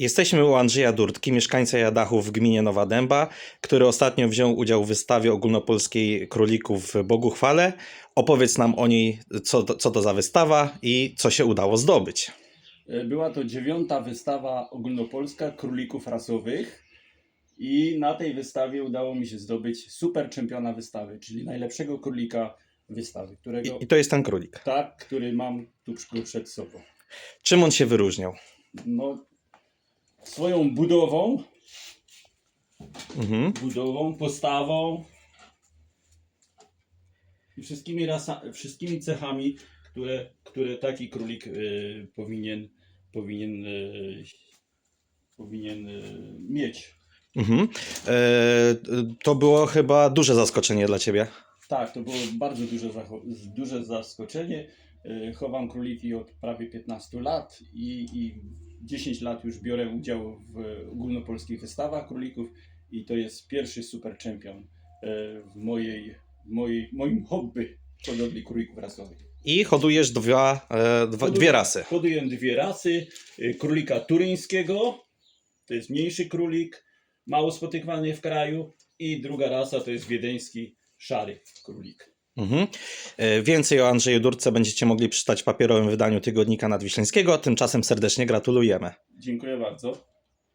Jesteśmy u Andrzeja Durtki, mieszkańca Jadachów w gminie Nowa Dęba, który ostatnio wziął udział w wystawie ogólnopolskiej królików w Boguchwale. Opowiedz nam o niej, co to, co to za wystawa i co się udało zdobyć. Była to dziewiąta wystawa ogólnopolska królików rasowych i na tej wystawie udało mi się zdobyć super czempiona wystawy, czyli najlepszego królika wystawy, którego I, i to jest ten królik. tak, który mam tu przed sobą. Czym on się wyróżniał? No, swoją budową, Mhm. budową, postawą i wszystkimi, rasa, wszystkimi cechami, które, które taki królik y, powinien, powinien, y, powinien y, mieć. Mhm. E, to było chyba duże zaskoczenie dla ciebie. Tak, to było bardzo duże, duże zaskoczenie. Y, Chowam króliki od prawie 15 lat i, i 10 lat już biorę udział w ogólnopolskich wystawach królików i to jest pierwszy super czempion y, w mojej, mojej, moim hobby hodowli królików rasowych. I hodujesz dwa, e, dwa, dwie rasy. Hoduję dwie rasy. Królika turyńskiego, to jest mniejszy królik, mało spotykany w kraju i druga rasa to jest wiedeński szary królik. Mhm. E, Więcej o Andrzeju Durtce będziecie mogli przeczytać w papierowym wydaniu Tygodnika Nadwiślańskiego. Tymczasem serdecznie gratulujemy. Dziękuję bardzo.